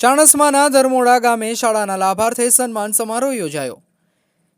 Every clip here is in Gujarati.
ચાણસ્માના ધર્મોડા ગામે શાળાના લાભાર્થે સન્માન સમારોહ યોજાયો.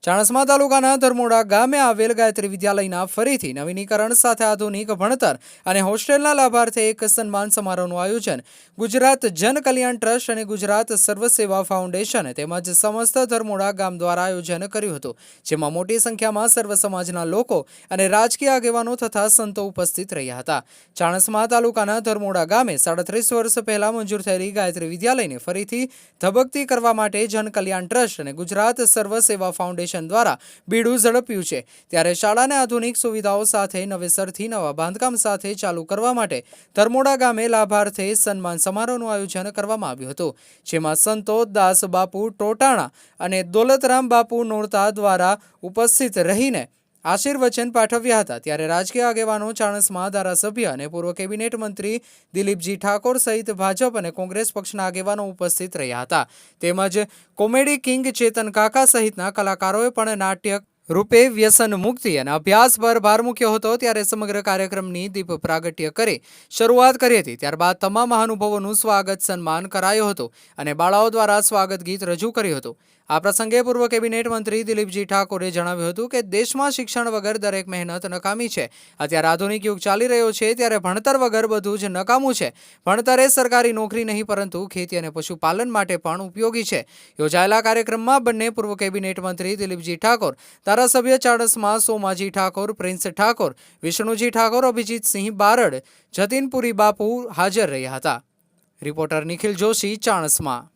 ચાણસ્મા તાલુકાના ધર્મોડા ગામે આવેલ ગાયત્રી વિદ્યાલયના ફરીથી નવીનીકરણ સાથે આધુનિક ભણતર અને હોસ્ટેલના લાભાર્થે એક સન્માન સમારોહનું આયોજન. ગુજરાત જન કલ્યાણ ટ્રસ્ટ અને ગુજરાત સર્વસેવા ફાઉન્ડેશન તેમજ સમસ્ત ધર્મોડા ગામ દ્વારા આયોજન કર્યું હતું, જેમાં મોટી સંખ્યામાં સર્વ સમાજના લોકો અને રાજકીય આગેવાનો તથા સંતો ઉપસ્થિત રહ્યા હતા. ચાણસ્મા તાલુકાના ધર્મોડા ગામે સાડત્રીસ વર્ષ પહેલા મંજૂર થયેલી ગાયત્રી વિદ્યાલયને ફરીથી ધબકતી કરવા માટે જન કલ્યાણ ટ્રસ્ટ અને ગુજરાત સર્વ સેવા ફાઉન્ડેશન દ્વારા બીડું ઝડપ્યું છે. ત્યારે શાળાને આધુનિક સુવિધાઓ સાથે નવેસરથી નવા બાંધકામ સાથે ચાલુ કરવા માટે ધર્મોડા ગામે લાભાર્થે સન્માન સમારોહનું આયોજન કરવામાં આવ્યું હતું. જેમાં સંતો દાસ બાપુ ટોટાણા અને દોલતરામ બાપુ નોરતા દ્વારા ઉપસ્થિત રહીને આશીર્વચન પાઠવ્યા હતા. ત્યારે રાજકીય આગેવાનો, ચાણસમાં ધારાસભ્ય અને પૂર્વ કેબિનેટ મંત્રી દિલીપજી ઠાકોર સહિત ભાજપ અને કોંગ્રેસ પક્ષના આગેવાનો ઉપસ્થિત રહ્યા હતા. તેમજ કોમેડી કિંગ ચેતન કાકા સહિતના કલાકારોએ પણ નાટ્ય રૂપે વ્યસન મુક્તિ અને અભ્યાસ પર ભાર મૂક્યો હતો. ત્યારે સમગ્ર કાર્યક્રમની દીપ પ્રાગટ્ય કરી શરૂઆત કરી હતી. ત્યારબાદ તમામ મહાનુભાવોનું સ્વાગત સન્માન કરાયો હતું અને બાળાઓ દ્વારા સ્વાગત ગીત રજૂ કર્યું હતું. આ પ્રસંગે પૂર્વ કેબિનેટ મંત્રી દિલીપજી ઠાકોરે જણાવ્યું હતું કે દેશમાં શિક્ષણ વગર દરેક મહેનત નકામી છે. અત્યારે આધુનિક યુગ ચાલી રહ્યો છે, ત્યારે ભણતર વગર બધું જ નકામું છે. ભણતર સરકારી નોકરી નહીં, પરંતુ ખેતી અને પશુપાલન માટે પણ ઉપયોગી છે. યોજાયેલા કાર્યક્રમમાં બંને પૂર્વ કેબિનેટ મંત્રી દિલીપજી ઠાકોર, ધારાસભ્ય ચાણસમાં સોમાજી ઠાકોર, પ્રિન્સ ઠાકોર, વિષ્ણુજી ઠાકોર અભિજીતસિંહ બારડ, જતીનપુરી બાપુ હાજર રહ્યા હતા. રિપોર્ટર નિખિલ જોશી, ચાણસ્મા.